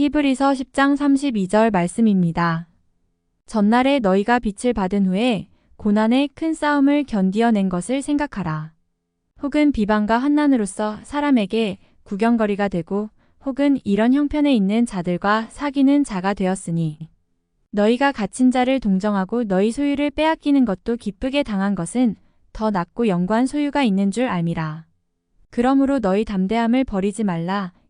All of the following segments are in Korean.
히브리서 10장 32절 말씀입니다. 전날에 너희가 빛을 받은 후에 고난의 큰 싸움을 견디어낸 것을 생각하라. 혹은 비방과 환난으로서 사람에게 구경거리가 되고 혹은 이런 형편에 있는 자들과 사귀는 자가 되었으니 너희가 갇힌 자를 동정하고 너희 소유를 빼앗기는 것도 기쁘게 당한 것은 더 낫고 영구한 소유가 있는 줄 알미라. 그러므로 너희 담대함을 버리지 말라.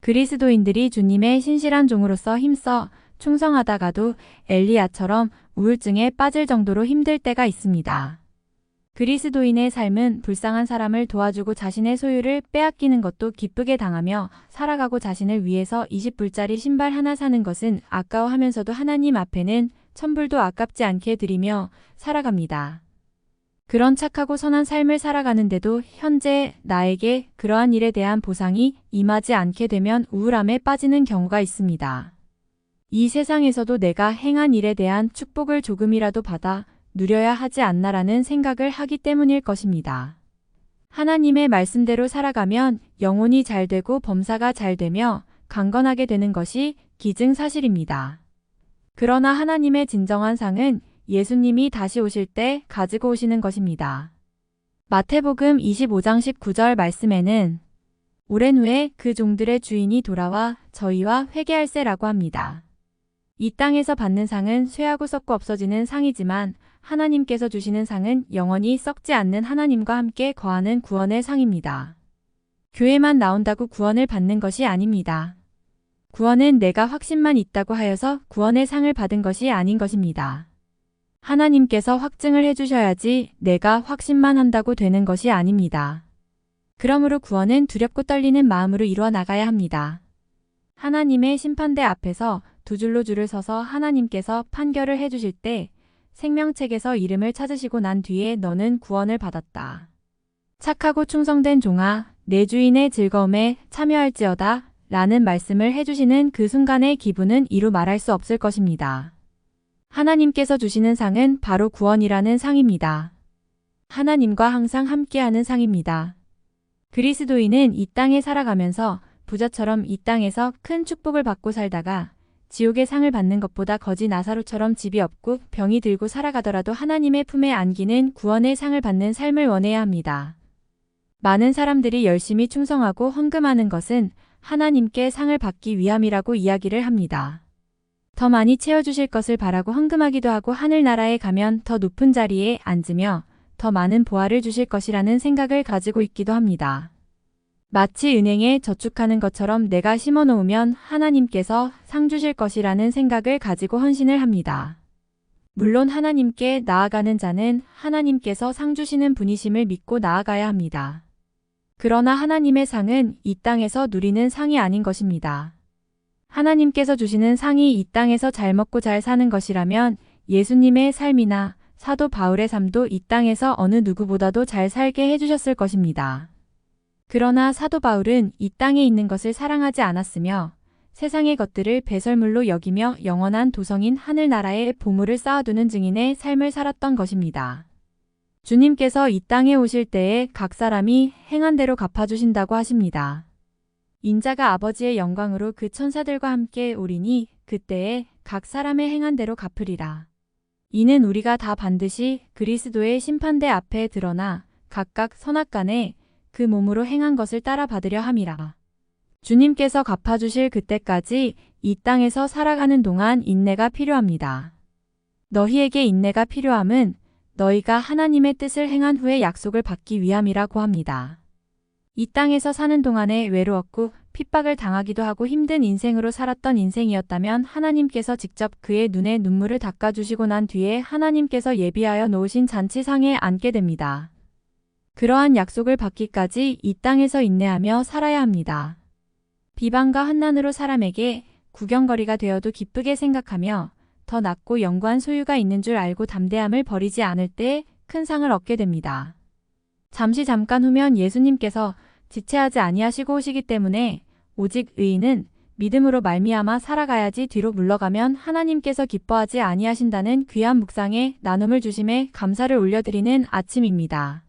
그리스도인들이 주님의 신실한 종으로서 힘써 충성하다가도 엘리야처럼 우울증에 빠질 정도로 힘들 때가 있습니다. 그리스도인의 삶은 불쌍한 사람을 도와주고 자신의 소유를 빼앗기는 것도 기쁘게 당하며 살아가고 자신을 위해서 20불짜리 신발 하나 사는 것은 아까워하면서도 하나님 앞에는 천불도 아깝지 않게 드리며 살아갑니다. 그런 착하고 선한 삶을 살아가는데도 현재 나에게 그러한 일에 대한 보상이 임하지 않게 되면 우울함에 빠지는 경우가 있습니다. 이 세상에서도 내가 행한 일에 대한 축복을 조금이라도 받아 누려야 하지 않나라는 생각을 하기 때문일 것입니다. 하나님의 말씀대로 살아가면 영혼이 잘 되고 범사가 잘 되며 강건하게 되는 것이 기증 사실입니다. 그러나 하나님의 진정한 상은 예수님이 다시 오실 때 가지고 오시는 것입니다. 마태복음 25장 19절 말씀에는 오랜 후에 그 종들의 주인이 돌아와 저희와 회개할세라고 합니다. 이 땅에서 받는 상은 쇠하고 썩고 없어지는 상이지만 하나님께서 주시는 상은 영원히 썩지 않는 하나님과 함께 거하는 구원의 상입니다. 교회만 나온다고 구원을 받는 것이 아닙니다. 구원은 내가 확신만 있다고 하여서 구원의 상을 받은 것이 아닌 것입니다. 하나님께서 확증을 해주셔야지 내가 확신만 한다고 되는 것이 아닙니다. 그러므로 구원은 두렵고 떨리는 마음으로 이루어 나가야 합니다. 하나님의 심판대 앞에서 두 줄로 줄을 서서 하나님께서 판결을 해주실 때 생명책에서 이름을 찾으시고 난 뒤에 너는 구원을 받았다. 착하고 충성된 종아, 내 주인의 즐거움에 참여할지어다 라는 말씀을 해주시는 그 순간의 기분은 이루 말할 수 없을 것입니다. 하나님께서 주시는 상은 바로 구원이라는 상입니다. 하나님과 항상 함께하는 상입니다. 그리스도인은 이 땅에 살아가면서 부자처럼 이 땅에서 큰 축복을 받고 살다가 지옥의 상을 받는 것보다 거지 나사로처럼 집이 없고 병이 들고 살아가더라도 하나님의 품에 안기는 구원의 상을 받는 삶을 원해야 합니다. 많은 사람들이 열심히 충성하고 헌금하는 것은 하나님께 상을 받기 위함이라고 이야기를 합니다. 더 많이 채워주실 것을 바라고 헌금하기도 하고 하늘나라에 가면 더 높은 자리에 앉으며 더 많은 보화를 주실 것이라는 생각을 가지고 있기도 합니다. 마치 은행에 저축하는 것처럼 내가 심어 놓으면 하나님께서 상 주실 것이라는 생각을 가지고 헌신을 합니다. 물론 하나님께 나아가는 자는 하나님께서 상 주시는 분이심을 믿고 나아가야 합니다. 그러나 하나님의 상은 이 땅에서 누리는 상이 아닌 것입니다. 하나님께서 주시는 상이 이 땅에서 잘 먹고 잘 사는 것이라면 예수님의 삶이나 사도 바울의 삶도 이 땅에서 어느 누구보다도 잘 살게 해주셨을 것입니다. 그러나 사도 바울은 이 땅에 있는 것을 사랑하지 않았으며 세상의 것들을 배설물로 여기며 영원한 도성인 하늘나라의 보물을 쌓아두는 증인의 삶을 살았던 것입니다. 주님께서 이 땅에 오실 때에 각 사람이 행한 대로 갚아주신다고 하십니다. 인자가 아버지의 영광으로 그 천사들과 함께 오리니 그때에 각 사람의 행한 대로 갚으리라. 이는 우리가 다 반드시 그리스도의 심판대 앞에 드러나 각각 선악간에 그 몸으로 행한 것을 따라 받으려 함이라. 주님께서 갚아주실 그때까지 이 땅에서 살아가는 동안 인내가 필요합니다. 너희에게 인내가 필요함은 너희가 하나님의 뜻을 행한 후에 약속을 받기 위함이라고 합니다. 이 땅에서 사는 동안에 외로웠고 핍박을 당하기도 하고 힘든 인생으로 살았던 인생이었다면 하나님께서 직접 그의 눈에 눈물을 닦아주시고 난 뒤에 하나님께서 예비하여 놓으신 잔치상에 앉게 됩니다. 그러한 약속을 받기까지 이 땅에서 인내하며 살아야 합니다. 비방과 환난으로 사람에게 구경거리가 되어도 기쁘게 생각하며 더 낫고 영구한 소유가 있는 줄 알고 담대함을 버리지 않을 때 큰 상을 얻게 됩니다. 잠시 잠깐 후면 예수님께서 지체하지 아니하시고 오시기 때문에 오직 의인은 믿음으로 말미암아 살아가야지 뒤로 물러가면 하나님께서 기뻐하지 아니하신다는 귀한 묵상에 나눔을 주심에 감사를 올려드리는 아침입니다.